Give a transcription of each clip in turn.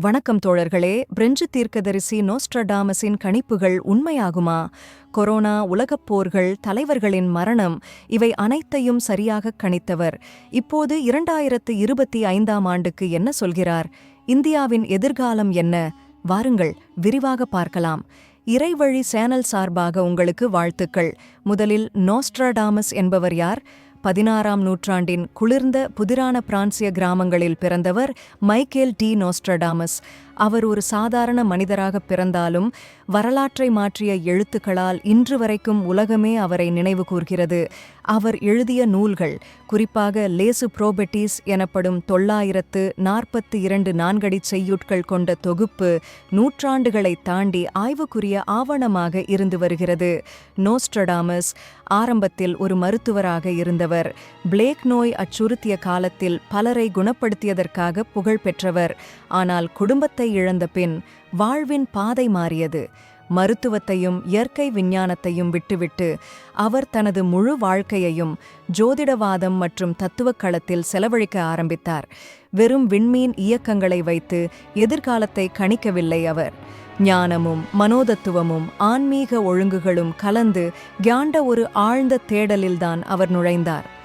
வணக்கம் தோழர்களே. பிரெஞ்சு தீர்க்கதரிசி நோஸ்ட்ரடாமஸின் கணிப்புகள் உண்மையாகுமா? கொரோனா உலகப் போர்கள் தலைவர்களின் மரணம் இவை அனைத்தையும் சரியாக கணித்தவர். இப்போது இரண்டாயிரத்து இருபத்தி ஐந்தாம் ஆண்டுக்கு என்ன சொல்கிறார்? இந்தியாவின் எதிர்காலம் என்ன? வாருங்கள் விரிவாக பார்க்கலாம். இறைவழி சேனல் சார்பாக உங்களுக்கு வாழ்த்துக்கள். முதலில் நோஸ்ட்ரடாமஸ் என்பவர் யார்? பதினாறாம் நூற்றாண்டின் குளிர்ந்த புதிரான பிரான்சிய கிராமங்களில் பிறந்தவர் மைக்கேல் டி நோஸ்ட்ரடாமஸ். அவர் ஒரு சாதாரண மனிதராக பிறந்தாலும் வரலாற்றை மாற்றிய எழுத்துக்களால் இன்று வரைக்கும் உலகமே அவரை நினைவு கூர்கிறது. அவர் எழுதிய நூல்கள் குறிப்பாக லேசு புரோபெட்டிஸ் எனப்படும் தொள்ளாயிரத்து நாற்பத்தி இரண்டு நான்கடி செய்யுட்கள் கொண்ட தொகுப்பு நூற்றாண்டுகளை தாண்டி ஆய்வுக்குரிய ஆவணமாக இருந்து வருகிறது. நோஸ்ட்ரடாமஸ் ஆரம்பத்தில் ஒரு மருத்துவராக இருந்தவர். பிளேக் நோய் அச்சுறுத்திய காலத்தில் பலரை குணப்படுத்தியதற்காக புகழ் பெற்றவர் ஆனால் குடும்பத்தை இழந்த பின் வாழ்வின் பாதை மாறியது. மருத்துவத்தையும் இயற்கை விஞ்ஞானத்தையும் விட்டுவிட்டு அவர் தனது முழு வாழ்க்கையையும் ஜோதிடவாதம் மற்றும் தத்துவக் களத்தில் செலவழிக்க ஆரம்பித்தார். வெறும் விண்மீன் இயக்கங்களை வைத்து எதிர்காலத்தை கணிக்கவில்லை அவர். ஞானமும் மனோதத்துவமும் ஆன்மீக ஒழுங்குகளும் கலந்து கியாண்ட ஒரு ஆழ்ந்த தேடலில்தான் அவர் நுழைந்தார்.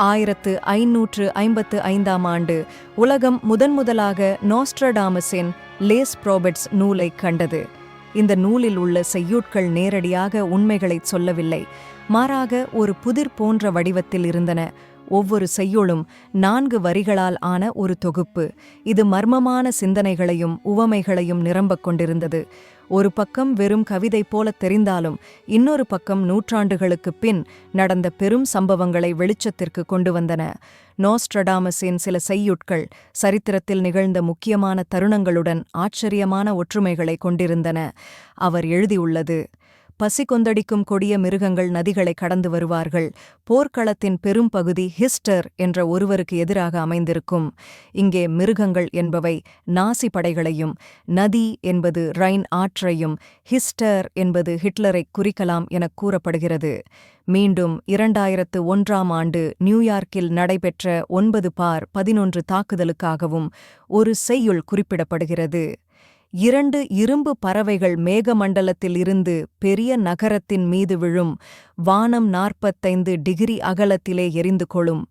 ஆயிரத்து ஐநூற்று ஐம்பத்து ஐந்தாம் ஆண்டு உலகம் முதன்முதலாக நோஸ்ட்ரடாமஸின் லேஸ் ப்ரோபெட்ஸ் நூலை கண்டது. இந்த நூலில் உள்ள செய்யுட்கள் நேரடியாக உண்மைகளை சொல்லவில்லை. மாறாக ஒரு புதிர் போன்ற வடிவத்தில் இருந்தன. ஒவ்வொரு செய்யுளும் நான்கு வரிகளால் ஆன ஒரு தொகுப்பு. இது மர்மமான சிந்தனைகளையும் உவமைகளையும் நிரம்பக் கொண்டிருந்தது. ஒரு பக்கம் வெறும் கவிதை போல தெரிந்தாலும் இன்னொரு பக்கம் நூற்றாண்டுகளுக்குப் பின் நடந்த பெரும் சம்பவங்களை வெளிச்சத்திற்கு கொண்டு வந்தன. நோஸ்ட்ரடாமஸின் சில செய்யுட்கள் சரித்திரத்தில் நிகழ்ந்த முக்கியமான தருணங்களுடன் ஆச்சரியமான ஒற்றுமைகளை கொண்டிருந்தன. அவர் எழுதியுள்ளது பசி கொந்தடிக்கும் கொடிய மிருகங்கள் நதிகளை கடந்து வருவார்கள். போர்க்களத்தின் பெரும் பகுதி ஹிஸ்டர் என்ற ஒருவருக்கு எதிராக அமைந்திருக்கும். இங்கே மிருகங்கள் என்பவை நாசி படைகளையும் நதி என்பது ரைன் ஆற்றையும் ஹிஸ்டர் என்பது ஹிட்லரை குறிக்கலாம் எனக் கூறப்படுகிறது. மீண்டும் இரண்டாயிரத்து ஒன்றாம் ஆண்டு நியூயார்க்கில் நடைபெற்ற ஒன்பது பார் பதினொன்று தாக்குதலுக்காகவும் ஒரு செய்யுள் குறிப்பிடப்படுகிறது. இரண்டு இரும்பு பறவைகள் மேகமண்டலத்தில் இருந்து பெரிய நகரத்தின் மீது விழும். வானம் நாற்பத்தைந்து டிகிரி அகலத்திலே எரிந்து கொள்ளும்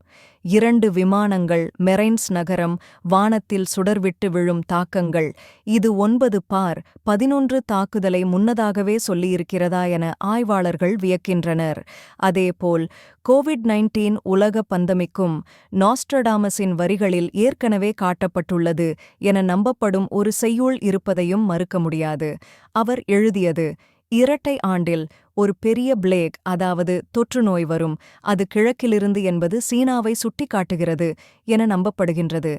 இரண்டு விமானங்கள் மெரைன்ஸ் நகரம் வானத்தில் சுடர்விட்டு விழும் தாக்கங்கள். இது ஒன்பது பார் பதினொன்று தாக்குதலை முன்னதாகவே சொல்லியிருக்கிறதா என ஆய்வாளர்கள் வியக்கின்றனர். அதேபோல் கோவிட் நைன்டீன் உலக பந்தமிக்கும் நாஸ்ட்ரடாமஸின் வரிகளில் ஏற்கனவே காட்டப்பட்டுள்ளது என நம்பப்படும் ஒரு செய்யுள் இருப்பதையும் மறுக்க முடியாது. அவர் எழுதியது இரட்டை ஆண்டில் ஒரு பெரிய பிளேக் அதாவது தொற்றுநோய் வரும். அது கிழக்கிலிருந்து என்பது சீனாவை சுட்டிக்காட்டுகிறது என நம்பப்படுகின்றது.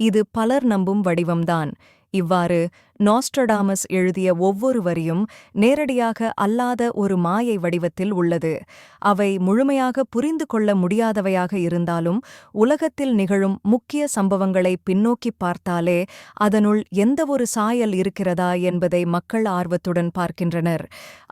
இது பலர் நம்பும் வடிவம்தான். இவ்வாறு நாஸ்ட்ரடாமஸ் எழுதிய ஒவ்வொரு வரியும் நேரடியாக அல்லாத ஒரு மாயை வடிவத்தில் உள்ளது. அவை முழுமையாக புரிந்து கொள்ள முடியாதவையாக இருந்தாலும் உலகத்தில் நிகழும் முக்கிய சம்பவங்களை பின்னோக்கி பார்த்தாலே அதனுள் எந்தவொரு சாயல் இருக்கிறதா என்பதை மக்கள் ஆர்வத்துடன் பார்க்கின்றனர்.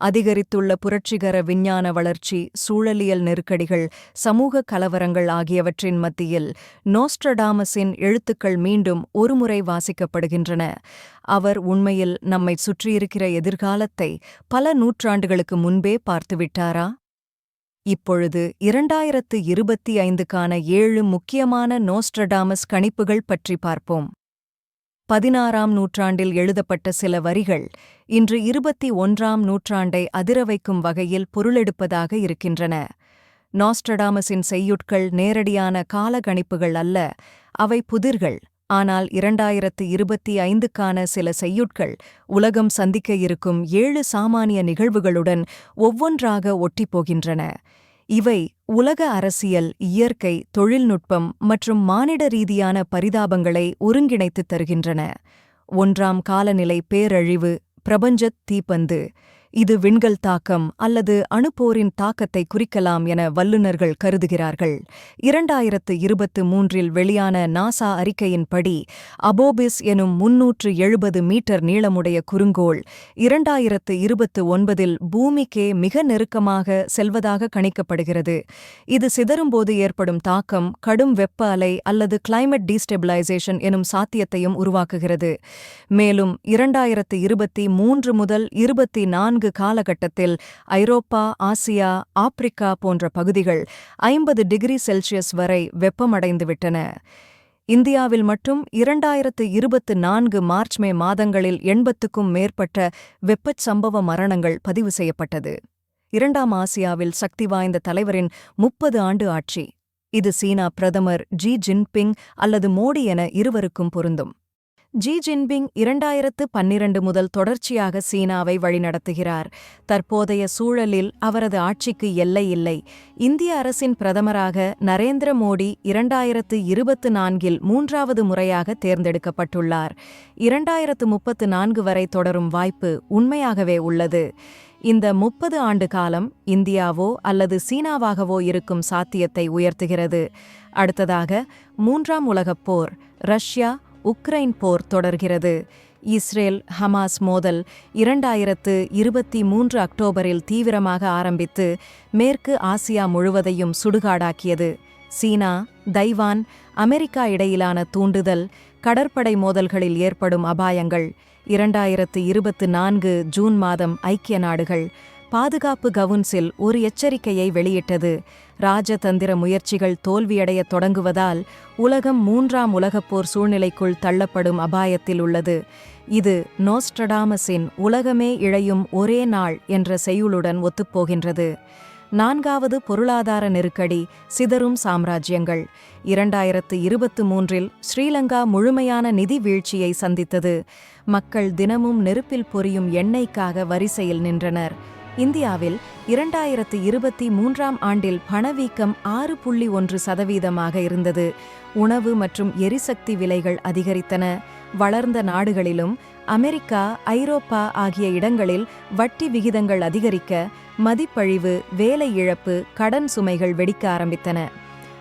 அதிகரித்துள்ள புரட்சிகர விஞ்ஞான வளர்ச்சி சூழலியல் நெருக்கடிகள் சமூக கலவரங்கள் ஆகியவற்றின் மத்தியில் நோஸ்ட்ரடாமஸின் எழுத்துக்கள் மீண்டும் ஒருமுறை வாசிக்கப்படுகின்றன. அவர் உண்மையில் நம்மை சுற்றியிருக்கிற எதிர்காலத்தை பல நூற்றாண்டுகளுக்கு முன்பே பார்த்துவிட்டாரா இப்பொழுது இரண்டாயிரத்து இருபத்தி ஐந்துக்கான ஏழு முக்கியமான நோஸ்ட்ரடாமஸ் கணிப்புகள் பற்றி பார்ப்போம். பதினாறாம் நூற்றாண்டில் எழுதப்பட்ட சில வரிகள் இன்று இருபத்தி ஒன்றாம் நூற்றாண்டை அதிரவைக்கும் வகையில் பொருளெடுப்பதாக இருக்கின்றன. நாஸ்ட்ரடாமஸின் செய்யுட்கள் நேரடியான காலகணிப்புகள் அல்ல அவை புதிர்கள். ஆனால் இரண்டாயிரத்து இருபத்தி ஐந்துக்கான சில செய்யுட்கள் உலகம் சந்திக்க இருக்கும் ஏழு சாமானிய நிகழ்வுகளுடன் ஒவ்வொன்றாக ஒட்டிப்போகின்றன. இவை உலக அரசியல் இயற்கை தொழில்நுட்பம் மற்றும் மானிட ரீதியான பரிதாபங்களை ஒருங்கிணைத்துத் தருகின்றன. ஒன்றாம் காலநிலை பேரழிவு பிரபஞ்சத் தீப்பந்து. இது விண்கல் தாக்கம் அல்லது அணுப்போரின் தாக்கத்தை குறிக்கலாம் என வல்லுநர்கள் கருதுகிறார்கள். இரண்டாயிரத்து இருபத்து மூன்றில் வெளியான நாசா அறிக்கையின்படி அபோபிஸ் எனும் முன்னூற்று எழுபது மீட்டர் நீளமுடைய குறுங்கோள் இரண்டாயிரத்து இருபத்து ஒன்பதில் பூமிக்கே மிக நெருக்கமாக செல்வதாக கணிக்கப்படுகிறது. இது சிதறும்போது ஏற்படும் தாக்கம் கடும் வெப்ப அலை அல்லது கிளைமேட் டீஸ்டெபிலைசேஷன் எனும் சாத்தியத்தையும் உருவாக்குகிறது. மேலும் இரண்டாயிரத்து இருபத்தி மூன்று முதல் இருபத்தி நான்கு காலகட்டத்தில் ஐரோப்பா ஆசியா ஆப்பிரிக்கா போன்ற பகுதிகள் ஐம்பது டிகிரி செல்சியஸ் வரை வெப்பமடைந்துவிட்டன. இந்தியாவில் மட்டும் இரண்டாயிரத்து இருபத்து நான்கு மார்ச் மே மாதங்களில் எண்பத்துக்கும் மேற்பட்ட வெப்பச் சம்பவ மரணங்கள் பதிவு செய்யப்பட்டது. இரண்டாம் ஆசியாவில் சக்தி வாய்ந்த தலைவரின் முப்பது ஆண்டு ஆட்சி. இது சீனா பிரதமர் ஜி ஜின்பிங் அல்லது மோடி என இருவருக்கும் பொருந்தும். ஜி ஜின்பிங் இரண்டாயிரத்து பன்னிரண்டு முதல் தொடர்ச்சியாக சீனாவை வழிநடத்துகிறார். தற்போதைய சூழலில் அவரது ஆட்சிக்கு எல்லை இல்லை. இந்திய அரசின் பிரதமராக நரேந்திர மோடி இரண்டாயிரத்து இருபத்து நான்கில் மூன்றாவது முறையாக தேர்ந்தெடுக்கப்பட்டுள்ளார். இரண்டாயிரத்து முப்பத்து நான்கு வரை தொடரும் வாய்ப்பு உண்மையாகவே உள்ளது. இந்த முப்பது ஆண்டு காலம் இந்தியாவோ அல்லது சீனாவாகவோ இருக்கும் சாத்தியத்தை உயர்த்துகிறது. அடுத்ததாக மூன்றாம் உலகப் போர் ரஷ்யா உக்ரைன் போர் தொடர்கிறது. இஸ்ரேல் ஹமாஸ் மோதல் இரண்டாயிரத்து இருபத்தி மூன்று அக்டோபரில் தீவிரமாக ஆரம்பித்து மேற்கு ஆசியா முழுவதையும் சுடுகாடாக்கியது. சீனா தைவான் அமெரிக்கா இடையிலான தூண்டுதல் கடற்படை மோதல்களில் ஏற்படும் அபாயங்கள் இரண்டாயிரத்து இருபத்து நான்கு ஜூன் மாதம் ஐக்கிய நாடுகள் பாதுகாப்பு கவுன்சில் ஒரு எச்சரிக்கையை வெளியிட்டது. ராஜதந்திர முயற்சிகள் தோல்வியடையத் தொடங்குவதால் உலகம் மூன்றாம் உலகப்போர் சூழ்நிலைக்குள் தள்ளப்படும் அபாயத்தில் உள்ளது. இது நோஸ்ட்ரடாமஸின் உலகமே இழையும் ஒரே நாள் என்ற செய்யுளுடன் ஒத்துப்போகின்றது. நான்காவது பொருளாதார நெருக்கடி சிதறும் சாம்ராஜ்யங்கள். இரண்டாயிரத்து இருபத்து மூன்றில் ஸ்ரீலங்கா முழுமையான நிதி வீழ்ச்சியை சந்தித்தது. மக்கள் தினமும் நெருப்பில் பொரியும் எண்ணெய்க்காக வரிசையில் நின்றனர். இந்தியாவில் இரண்டாயிரத்து இருபத்தி மூன்றாம் ஆண்டில் பணவீக்கம் ஆறு புள்ளி ஒன்று சதவீதமாக இருந்தது. உணவு மற்றும் எரிசக்தி விலைகள் அதிகரித்தன. வளர்ந்த நாடுகளிலும் அமெரிக்கா ஐரோப்பா ஆகிய இடங்களில் வட்டி விகிதங்கள் அதிகரிக்க மதிப்பழிவு வேலை இழப்பு கடன் சுமைகள் வெடிக்க ஆரம்பித்தன.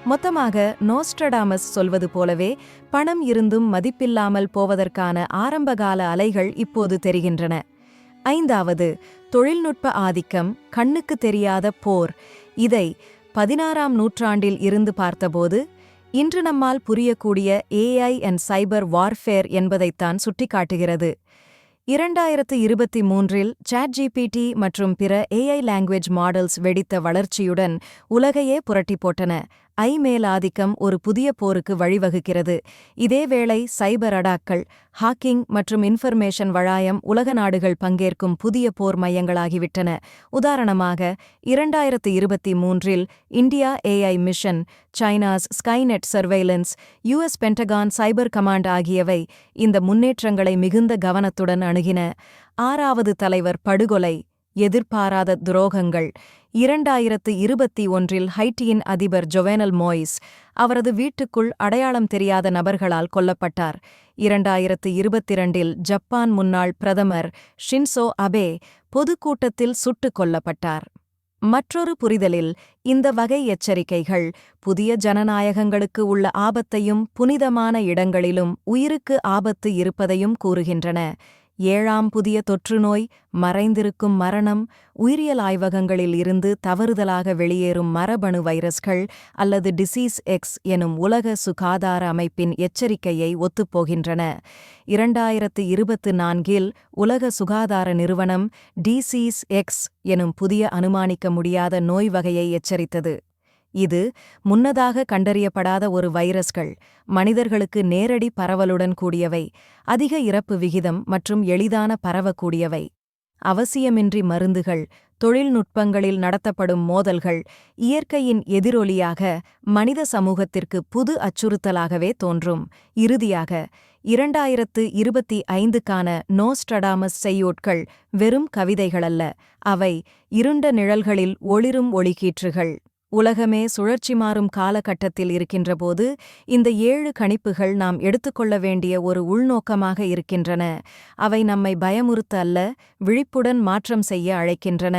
மொத்தமாக நோஸ்ட்ரடாமஸ் சொல்வது போலவே பணம் இருந்தும் மதிப்பில்லாமல் போவதற்கான ஆரம்பகால அலைகள் இப்போது தெரிகின்றன. ஐந்தாவது தொழில்நுட்ப ஆதிக்கம் கண்ணுக்கு தெரியாத போர். இதை பதினாறாம் நூற்றாண்டில் இருந்து பார்த்தபோது இன்று நம்மால் புரியக்கூடிய ஏஐ அண்ட் சைபர் வார்ஃபேர் என்பதைத்தான் சுட்டிக்காட்டுகிறது. இரண்டாயிரத்து இருபத்தி மூன்றில் சாட் ஜிபிடி மற்றும் பிற ஏஐ லாங்குவேஜ் மாடல்ஸ் வெடித்த வளர்ச்சியுடன் உலகையே புரட்டி போட்டன. ஐ மேலாதிக்கம் ஒரு புதிய போருக்கு வழிவகுக்கிறது. இதேவேளை சைபர் அடாக்கள் ஹாக்கிங் மற்றும் இன்ஃபர்மேஷன் வழாயம் உலக நாடுகள் பங்கேற்கும் புதிய போர் மையங்களாகிவிட்டன. உதாரணமாக இரண்டாயிரத்து இருபத்தி மூன்றில் India AI mission China's Skynet surveillance US Pentagon cyber command ஆகியவை இந்த முன்னேற்றங்களை மிகுந்த கவனத்துடன் அணுகின. ஆறாவது தலைவர் படுகொலை எதிர்பாராத துரோகங்கள் இரண்டாயிரத்து இருபத்தி ஒன்றில் ஹைட்டியின் அதிபர் ஜொவேனல் மோயிஸ் அவரது வீட்டுக்குள் அடையாளம் தெரியாத நபர்களால் கொல்லப்பட்டார். இரண்டாயிரத்து இருபத்திரண்டில் ஜப்பான் முன்னாள் பிரதமர் ஷின்சோ அபே பொதுக்கூட்டத்தில் சுட்டுக் கொல்லப்பட்டார். மற்றொரு புரிதலில் இந்த வகை எச்சரிக்கைகள் புதிய ஜனநாயகங்களுக்கு உள்ள ஆபத்தையும் புனிதமான இடங்களிலும் உயிருக்கு ஆபத்து இருப்பதையும் கூறுகின்றன. ஏழாம் புதிய தொற்றுநோய் மறைந்திருக்கும் மரணம் உயிரியல் ஆய்வகங்களில் இருந்து தவறுதலாக வெளியேறும் மரபணு வைரஸ்கள் அல்லது டிசீஸ் எக்ஸ் எனும் உலக சுகாதார அமைப்பின் எச்சரிக்கையை ஒத்துப்போகின்றன. இரண்டாயிரத்து இருபத்து நான்கில் உலக சுகாதார நிறுவனம் டிசீஸ் எக்ஸ் எனும் புதிய அனுமானிக்க முடியாத நோய் வகையை எச்சரித்தது. இது முன்னதாக கண்டறியப்படாத ஒரு வைரஸ்கள் மனிதர்களுக்கு நேரடி பரவலுடன் கூடியவை அதிக இறப்பு விகிதம் மற்றும் எளிதான பரவக்கூடியவை. அவசியமின்றி மருந்துகள் தொழில்நுட்பங்களில் நடத்தப்படும் மோதல்கள் இயற்கையின் எதிரொலியாக மனித சமூகத்திற்கு புது அச்சுறுத்தலாகவே தோன்றும். இறுதியாக இரண்டாயிரத்து இருபத்தி ஐந்துக்கான நோஸ்டடாமஸ் செய்யோட்கள் வெறும் கவிதைகளல்ல அவை இருண்ட நிழல்களில் ஒளிரும் ஒளிக்கீற்றுகள். உலகமே சுழற்சி மாறும் காலகட்டத்தில் இருக்கின்றபோது இந்த ஏழு கணிப்புகள் நாம் எடுத்துக்கொள்ள வேண்டிய ஒரு உள்நோக்கமாக இருக்கின்றன. அவை நம்மை பயமுறுத்த அல்ல விழிப்புடன் மாற்றம் செய்ய அழைக்கின்றன.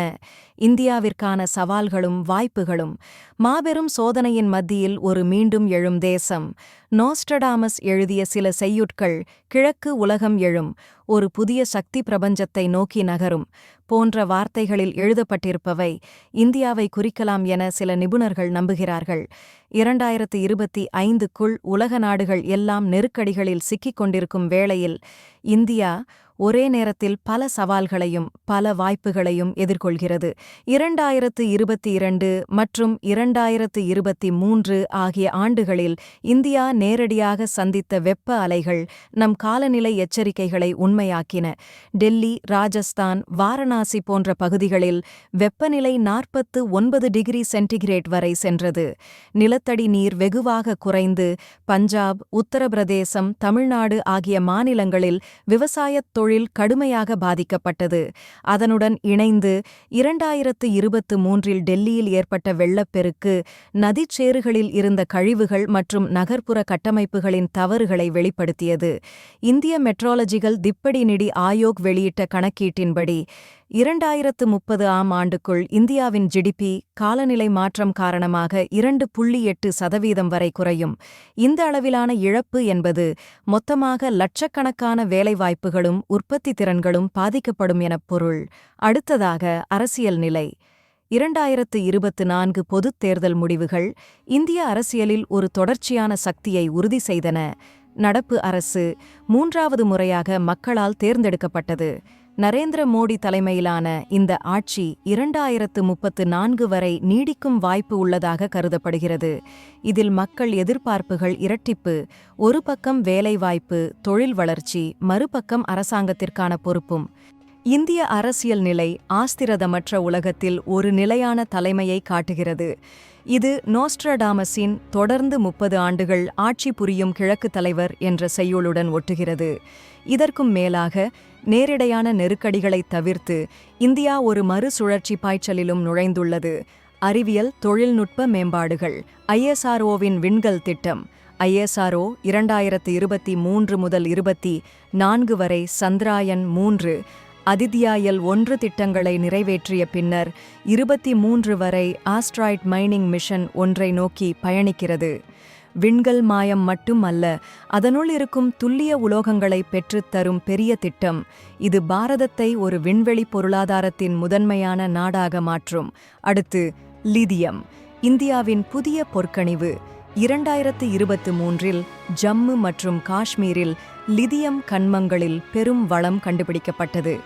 இந்தியாவிற்கான சவால்களும் வாய்ப்புகளும். மாபெரும் சோதனையின் மத்தியில் ஒரு மீண்டும் எழும் தேசம். நோஸ்டடாமஸ் எழுதிய சில செய்யுட்கள் கிழக்கு உலகம் எழும். ஒரு புதிய சக்தி பிரபஞ்சத்தை நோக்கி நகரும். போன்ற வார்த்தைகளில் எழுதப்பட்டிருப்பவை இந்தியாவை குறிக்கலாம் என சில நிபுணர்கள் நம்புகிறார்கள். இரண்டாயிரத்து இருபத்தி ஐந்துக்குள் உலக நாடுகள் எல்லாம் நெருக்கடிகளில் சிக்கிக் கொண்டிருக்கும் வேளையில் இந்தியா ஒரே நேரத்தில் பல சவால்களையும் பல வாய்ப்புகளையும் எதிர்கொள்கிறது. இரண்டாயிரத்து இருபத்தி இரண்டு மற்றும் இரண்டாயிரத்து இருபத்தி மூன்று ஆகிய ஆண்டுகளில் இந்தியா நேரடியாக சந்தித்த வெப்ப அலைகள் நம் காலநிலை எச்சரிக்கைகளை உண்மையாக்கின. டெல்லி ராஜஸ்தான் வாரணாசி போன்ற பகுதிகளில் வெப்பநிலை நாற்பத்து ஒன்பது டிகிரி சென்டிகிரேட் வரை சென்றது. நிலத்தடி நீர் வெகுவாக குறைந்து பஞ்சாப் உத்தரப்பிரதேசம் தமிழ்நாடு ஆகிய மாநிலங்களில் விவசாயத் தொழில் கடுமையாக பாதிக்கப்பட்டது. அதனுடன் இணைந்து இரண்டாயிரத்து இருபத்து மூன்றில் டெல்லியில் ஏற்பட்ட வெள்ளப்பெருக்கு நதிச்சேறுகளில் இருந்த கழிவுகள் மற்றும் நகர்ப்புற கட்டமைப்புகளின் தவறுகளை வெளிப்படுத்தியது. இந்திய மெட்ரோலஜிகள் திப்படி நிடி ஆயோக் வெளியிட்ட கணக்கீட்டின்படி இரண்டாயிரத்து முப்பது ஆம் ஆண்டுக்குள் இந்தியாவின் ஜிடிபி காலநிலை மாற்றம் காரணமாக இரண்டு புள்ளி எட்டு சதவீதம் வரை குறையும். இந்த அளவிலான இழப்பு என்பது மொத்தமாக லட்சக்கணக்கான வேலைவாய்ப்புகளும் உற்பத்தி திறன்களும் பாதிக்கப்படும் எனப் பொருள். அடுத்ததாக அரசியல் நிலை. இரண்டாயிரத்து இருபத்து நான்கு பொதுத் தேர்தல் முடிவுகள் இந்திய அரசியலில் ஒரு தொடர்ச்சியான சக்தியை உறுதி செய்தன. நடப்பு அரசு மூன்றாவது முறையாக மக்களால் தேர்ந்தெடுக்கப்பட்டது. நரேந்திர மோடி தலைமையிலான இந்த ஆட்சி இரண்டாயிரத்து முப்பத்து நான்கு வரை நீடிக்கும் வாய்ப்பு உள்ளதாக கருதப்படுகிறது. இதில் மக்கள் எதிர்பார்ப்புகள் இரட்டிப்பு ஒரு பக்கம் வேலைவாய்ப்பு தொழில் வளர்ச்சி மறுபக்கம் அரசாங்கத்திற்கான பொறுப்பும். இந்திய அரசியல் நிலை ஆஸ்திரதமற்ற உலகத்தில் ஒரு நிலையான தலைமையை காட்டுகிறது. இது நோஸ்ட்ரடாமஸின் தொடர்ந்து முப்பது ஆண்டுகள் ஆட்சி புரியும் கிழக்கு தலைவர் என்ற செய்யுளுடன் ஒட்டுகிறது. இதற்கும் மேலாக நேரிடையான நெருக்கடிகளை தவிர்த்து இந்தியா ஒரு மறுசுழற்சி பாய்ச்சலிலும் நுழைந்துள்ளது. அறிவியல் தொழில்நுட்ப மேம்பாடுகள் ஐஎஸ்ஆர்ஓவின் விண்கல் திட்டம் ஐஎஸ்ஆர்ஓ இரண்டாயிரத்து இருபத்தி மூன்று முதல் இருபத்தி நான்கு வரை சந்திராயன் மூன்று அதிதியாயல் ஒன்று திட்டங்களை நிறைவேற்றிய பின்னர் இருபத்தி மூன்று வரை ஆஸ்ட்ராய்ட் மைனிங் மிஷன் ஒன்றை நோக்கி பயணிக்கிறது. விண்கல் மாயம் மட்டும் அல்ல அதனுள் இருக்கும் துல்லிய உலோகங்களை பெற்றுத் தரும் பெரிய திட்டம். இது பாரதத்தை ஒரு விண்வெளி பொருளாதாரத்தின் முதன்மையான நாடாக மாற்றும். அடுத்து லிதியம் இந்தியாவின் புதிய பொற்கணிவு இரண்டாயிரத்து இருபத்து மூன்றில் ஜம்மு மற்றும் காஷ்மீரில் லிதியம் கண்மங்களில் பெரும் வளம் கண்டுபிடிக்கப்பட்டது.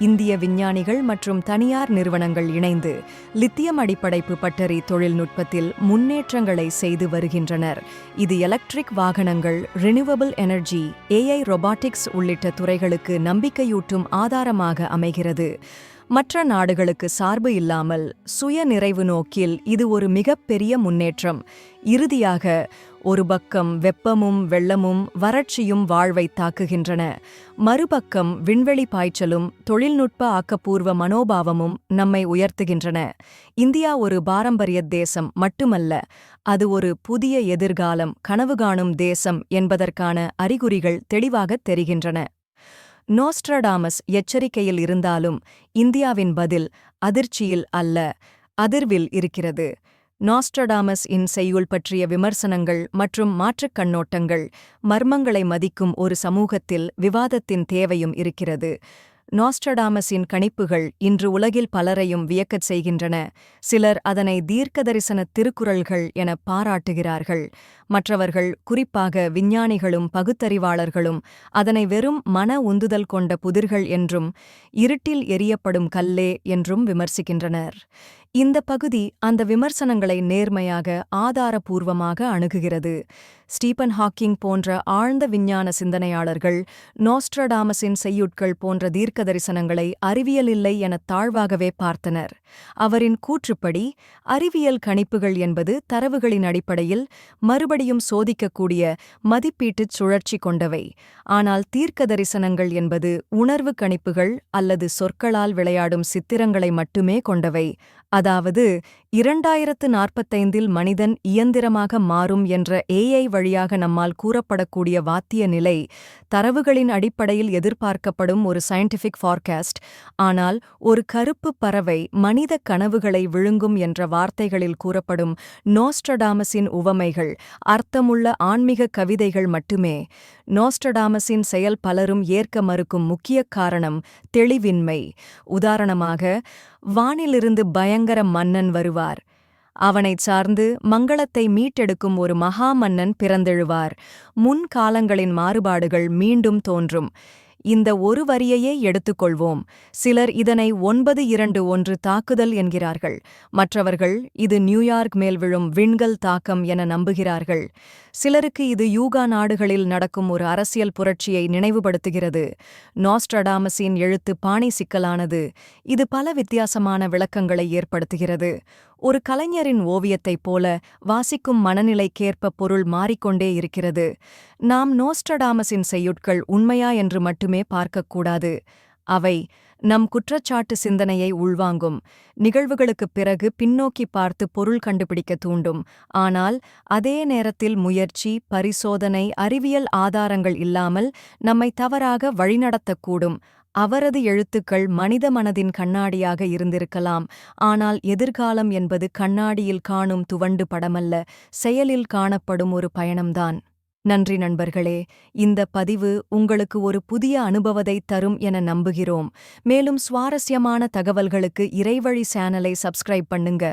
இந்திய விஞ்ஞானிகள் மற்றும் தனியார் நிறுவனங்கள் இணைந்து லித்தியம் அடிப்படைப்பு பட்டறி தொழில்நுட்பத்தில் முன்னேற்றங்களை செய்து வருகின்றனர். இது எலக்ட்ரிக் வாகனங்கள் ரினியூவபிள் எனர்ஜி ஏஐ ரொபாட்டிக்ஸ் உள்ளிட்ட துறைகளுக்கு நம்பிக்கையூட்டும் ஆதாரமாக அமைகிறது. மற்ற நாடுகளுக்கு சார்பு இல்லாமல் சுய நிறைவு நோக்கில் இது ஒரு மிகப்பெரிய முன்னேற்றம். இறுதியாக ஒரு பக்கம் வெப்பமும் வெள்ளமும் வறட்சியும் வாழ்வை தாக்குகின்றன. மறுபக்கம் விண்வெளி பாய்ச்சலும் தொழில்நுட்ப ஆக்கப்பூர்வ மனோபாவமும் நம்மை உயர்த்துகின்றன. இந்தியா ஒரு பாரம்பரிய தேசம் மட்டுமல்ல அது ஒரு புதிய எதிர்காலம் கனவு காணும் தேசம் என்பதற்கான அறிகுறிகள் தெளிவாகத் தெரிகின்றன. நோஸ்ட்ரடாமஸ் எச்சரிக்கையில் இருந்தாலும் இந்தியாவின் பதில் அதிர்ச்சியில் அல்ல அதிர்வில் இருக்கிறது. நாஸ்டடாமஸ் இன் செய்யுள் பற்றிய விமர்சனங்கள் மற்றும் மாற்றுக் கண்ணோட்டங்கள் மர்மங்களை மதிக்கும் ஒரு சமூகத்தில் விவாதத்தின் தேவையும் இருக்கிறது. நாஸ்டடாமஸின் கணிப்புகள் இன்று உலகில் பலரையும் வியக்கச் செய்கின்றன. சிலர் அதனை தீர்க்கதரிசன திருக்குறள்கள் என பாராட்டுகிறார்கள். மற்றவர்கள் குறிப்பாக விஞ்ஞானிகளும் பகுத்தறிவாளர்களும் அதனை வெறும் மன உந்துதல் கொண்ட புதிர்கள் என்றும் இருட்டில் எரியப்படும் கல்லே என்றும் விமர்சிக்கின்றனர். இந்த பகுதி அந்த விமர்சனங்களை நேர்மையாக ஆதாரபூர்வமாக அணுகுகிறது. ஸ்டீபன் ஹாக்கிங் போன்ற ஆழ்ந்த விஞ்ஞான சிந்தனையாளர்கள் நோஸ்ட்ரடாமஸின் செய்யுட்கள் போன்ற தீர்க்க தரிசனங்களை அறிவியல் இல்லை என தாழ்வாகவே பார்த்தனர். அவரின் கூற்றுப்படி அறிவியல் கணிப்புகள் என்பது தரவுகளின் அடிப்படையில் மறுபடியும் சோதிக்கக்கூடிய மதிப்பீட்டுச் சுழற்சி கொண்டவை. ஆனால் தீர்க்க தரிசனங்கள் என்பது உணர்வு கணிப்புகள் அல்லது சொற்களால் விளையாடும் சித்திரங்களை மட்டுமே கொண்டவை. அதாவது இரண்டாயிரத்து நாற்பத்தைந்தில் மனிதன் இயந்திரமாக மாறும் என்ற ஏஐ வழியாக நம்மால் கூறப்படக்கூடிய வாத்திய நிலை தரவுகளின் அடிப்படையில் எதிர்பார்க்கப்படும் ஒரு சயின்டிஃபிக் ஃபார்காஸ்ட் ஆனால் ஒரு கருப்பு பறவை மனித கனவுகளை விழுங்கும் என்ற வார்த்தைகளில் கூறப்படும் நோஸ்ட்ரடாமஸின் உவமைகள் அர்த்தமுள்ள ஆன்மீக கவிதைகள் மட்டுமே. நோஸ்ட்ரடாமஸின் செயல் பலரும் ஏற்க மறுக்கும் முக்கிய காரணம் தெளிவின்மை. உதாரணமாக வானிலிருந்து பயங்கர மன்னன் வருவார். அவனைச் சார்ந்து மங்களத்தை மீட்டெடுக்கும் ஒரு மகா மன்னன் பிறந்தெழுவார் முன்காலங்களின் மாறுபாடுகள் மீண்டும் தோன்றும். இந்த ஒரு வரியையே எடுத்துக்கொள்வோம். சிலர் இதனை ஒன்பது இரண்டு ஒன்று தாக்குதல் என்கிறார்கள். மற்றவர்கள் இது நியூயார்க் மேல் விழும் விண்கல் தாக்கம் என நம்புகிறார்கள். சிலருக்கு இது யூகா நாடுகளில் நடக்கும் ஒரு அரசியல் புரட்சியை நினைவுபடுத்துகிறது. நாஸ்ட்ரடாமஸின் எழுத்து பாணி சிக்கலானது. இது பல வித்தியாசமான விளக்கங்களை ஏற்படுத்துகிறது. ஒரு கலைஞரின் ஓவியத்தைப் போல வாசிக்கும் மனநிலைக்கேற்ப பொருள் மாறிக்கொண்டே இருக்கிறது. நாம் நோஸ்டடாமஸின் செய்யுட்கள் உண்மையா என்று மட்டுமே பார்க்கக்கூடாது அவை நம் குற்றச்சாட்டு சிந்தனையை உள்வாங்கும். நிகழ்வுகளுக்குப் பிறகு பின்னோக்கி பார்த்து பொருள் கண்டுபிடிக்க தூண்டும். ஆனால் அதே நேரத்தில் முயற்சி பரிசோதனை அறிவியல் ஆதாரங்கள் இல்லாமல் நம்மை தவறாக வழிநடத்தக்கூடும் அவரது எழுத்துக்கள் மனித மனதின் கண்ணாடியாக இருந்திருக்கலாம். ஆனால் எதிர்காலம் என்பது கண்ணாடியில் காணும் துவண்டு படமல்ல செயலில் காணப்படும் ஒரு பயணம்தான். நன்றி நண்பர்களே இந்த பதிவு உங்களுக்கு ஒரு புதிய அனுபவத்தை தரும் என நம்புகிறோம். மேலும் சுவாரஸ்யமான தகவல்களுக்கு இறைவழி சேனலை சப்ஸ்கிரைப் பண்ணுங்க.